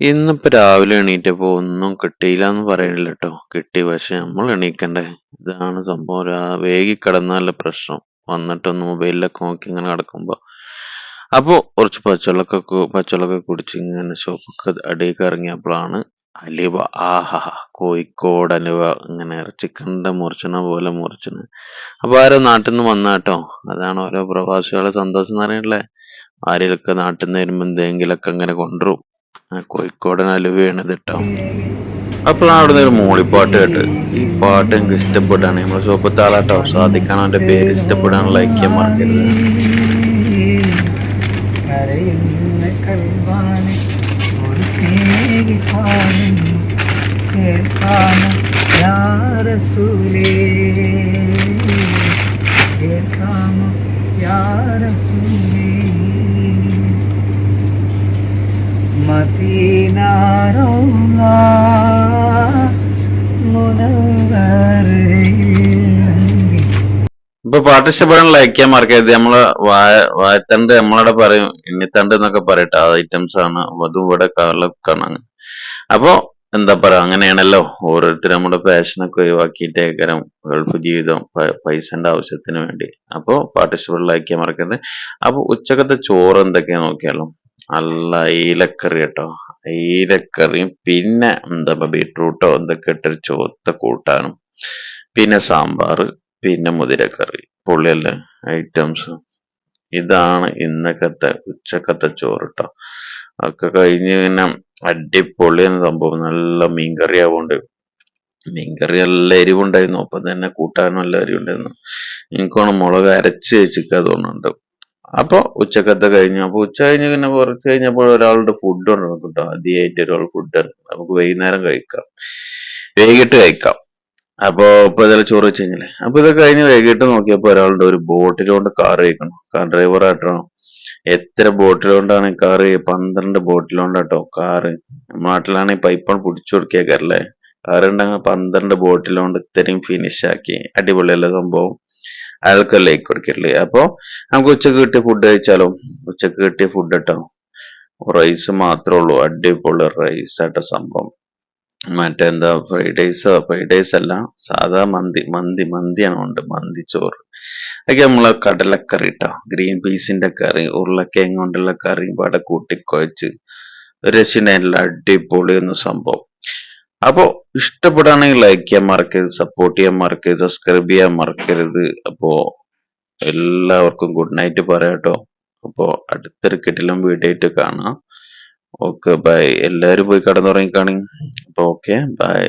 ഇന്നിപ്പോ രാവിലെ എണീറ്റപ്പോ ഒന്നും കിട്ടിയില്ല എന്ന് പറയണില്ല കേട്ടോ കിട്ടി പക്ഷെ നമ്മൾ എണീക്കണ്ടേ. ഇതാണ് സംഭവം. വൈകി കിടന്നാലുള്ള പ്രശ്നം. വന്നിട്ടൊന്ന് മൊബൈലിലൊക്കെ നോക്കി ഇങ്ങനെ കിടക്കുമ്പോ. അപ്പോ കുറച്ച് പച്ചവെള്ളൊക്കെ പച്ചവെള്ളമൊക്കെ കുടിച്ച് ഇങ്ങനെ ഷോപ്പൊക്കെ അടിയൊക്കെ ഇറങ്ങിയപ്പോഴാണ് അലിവ. ആഹാ കോഴിക്കോട് അലിവ. ഇങ്ങനെ ഇറച്ചിക്കണ്ട മുറിച്ചണ പോലെ മുറിച്ചണ്. അപ്പൊ ആരോ നാട്ടിൽ നിന്ന് വന്നാട്ടോ അതാണ് ഓരോ പ്രവാസികളെ സന്തോഷം എന്ന് അറിയണല്ലേ ആരെയൊക്കെ നാട്ടിൽ നിന്ന് വരുമ്പോ എന്തെങ്കിലുമൊക്കെ ഇങ്ങനെ കൊണ്ടുവരും. കോഴിക്കോടൻ അലുവയാണ് ഇത് കേട്ടോ അപ്പോഴാണ് അവിടുന്ന് ഒരു മൂളിപ്പാട്ട് കേട്ട്. ഈ പാട്ട് എനിക്ക് ഇഷ്ടപ്പെട്ടാണ് നമ്മളെ സോപ്പത്തെ ആളാട്ടോ സാധിക്കണം അവന്റെ പേര് ഇഷ്ടപ്പെടാൻ ലൈക്ക് ചെയ്യാൻ മറക്കരുത് കേൾക്കാനും ഇപ്പൊ പാട്ട് ഇഷ്ടപ്പെടാൻ ലൈക്ക് ചെയ്യാൻ മറക്കരുത് നമ്മൾ വായ വായത്തണ്ട് നമ്മളവിടെ പറയും ഇണ്ണിത്തണ്ട് എന്നൊക്കെ പറയട്ടെ ആ ഐറ്റംസ് ആണ്. അതും ഇവിടെ കാണാൻ. അപ്പൊ എന്താ പറയാ അങ്ങനെയാണല്ലോ. ഓരോരുത്തർ നമ്മുടെ പാഷനൊക്കെ ഒഴിവാക്കിയിട്ട് ഏകരം ഗൾഫ് ജീവിതം പൈസന്റെ ആവശ്യത്തിന് വേണ്ടി. അപ്പൊ പാട്ട് ഇഷ്ടപ്പെടാൻ ലൈക്ക് ചെയ്യാൻ മറക്കരുത് അപ്പൊ ഉച്ചക്കത്തെ ചോറ് എന്തൊക്കെയാ നോക്കിയാലോ? നല്ല ഈലക്കറി കേട്ടോ. ഈലക്കറിയും പിന്നെ എന്താ ബീട്രൂട്ടോ എന്തൊക്കെ ഇട്ടൊരു ചോത്ത കൂട്ടാനും. പിന്നെ സാമ്പാർ പിന്നെ മുതിരക്കറി. പൊള്ളിയല്ലേ? ഐറ്റംസ്. ഇതാണ് ഇന്നക്കത്തെ ഉച്ചക്കത്തെ ചോറ് ട്ടോ. ഒക്കെ കഴിഞ്ഞ് പിന്നെ അടിപൊളി എന്ന സംഭവം. നല്ല മീൻകറി ആവുകൊണ്ട് മീൻകറി നല്ല എരിവുണ്ടായിരുന്നു. ഒപ്പം തന്നെ കൂട്ടാനും നല്ല എരിവുണ്ടായിരുന്നു. എനിക്കാണ് മുളക് അരച്ച് വെച്ചിക്ക തോന്നുന്നുണ്ട്. അപ്പൊ ഉച്ചക്കത്തെ കഴിഞ്ഞു. അപ്പൊ ഉച്ച കഴിഞ്ഞ് പിന്നെ കുറച്ച് കഴിഞ്ഞപ്പോൾ ഒരാളുടെ ഫുഡ് ഉണ്ട് കേട്ടോ. ആദ്യമായിട്ട് ഒരാൾ ഫുഡ് നമുക്ക് വൈകുന്നേരം കഴിക്കാം. വൈകിട്ട് കഴിക്കാം. അപ്പോ ഇപ്പൊ ഇതെല്ലാം ചോറ് വെച്ച് കഴിഞ്ഞില്ലേ അപ്പൊ ഇത് കഴിഞ്ഞ് വൈകിട്ട് നോക്കിയപ്പോ ഒരാളുടെ ഒരു ബോട്ടിൽ കൊണ്ട് കാർ കഴിക്കണം കാർ ഡ്രൈവർ ആട്ടണം എത്ര ബോട്ടിൽ കൊണ്ടാണ് കാറ് പന്ത്രണ്ട് ബോട്ടിൽ കൊണ്ടാട്ടോ കാറ് നാട്ടിലാണെങ്കിൽ പൈപ്പാണ് പിടിച്ചു കൊടുക്കേക്കല്ലേ കാറുണ്ടെങ്കിൽ പന്ത്രണ്ട് ബോട്ടിൽ കൊണ്ട് ഇത്രയും ഫിനിഷ് ആക്കി. അടിപൊളിയല്ല സംഭവം. അയാൾക്ക് ലൈക്ക് അപ്പോ നമുക്ക് ഉച്ചയ്ക്ക് കിട്ടിയ ഫുഡ് കഴിച്ചാലോ ഉച്ചയ്ക്ക് കിട്ടിയ ഫുഡ് കേട്ടോ റൈസ് മാത്രമേ ഉള്ളൂ. അടിപൊളി റൈസ് ആട്ടോ സംഭവം. മറ്റെന്താ ഫ്രൈഡ് റൈസ് ഫ്രൈഡ് റൈസ് അല്ല. സാധാ മന്തി. മന്തി മന്തിയാണ് ഉണ്ട്. മന്തി ചോറ്. അതൊക്കെ നമ്മളെ കടലക്കറി ഇട്ടോ ഗ്രീൻ പീസിന്റെ കറി ഉരുളക്കിഴങ്ങ് കൊണ്ടുള്ള കറി ഇവിടെ കൂട്ടി രശിനല്ല അടിപൊളി എന്ന സംഭവം. അപ്പോ ഇഷ്ടപ്പെടുകയാണെങ്കിൽ ലൈക്ക് ചെയ്യാൻ മറക്കരുത് സപ്പോർട്ട് ചെയ്യാൻ മറക്കരുത് സബ്സ്ക്രൈബ് ചെയ്യാൻ മറക്കരുത്. അപ്പോ എല്ലാവർക്കും ഗുഡ് നൈറ്റ് പറയാട്ടോ. അപ്പോ അടുത്തൊരു കിട്ടിലും വീഡിയോ കാണാം. ഓക്കെ ബൈ എല്ലാവരും പോയി കടന്നുറങ്ങിക്കാണി. അപ്പൊ ഓക്കെ ബൈ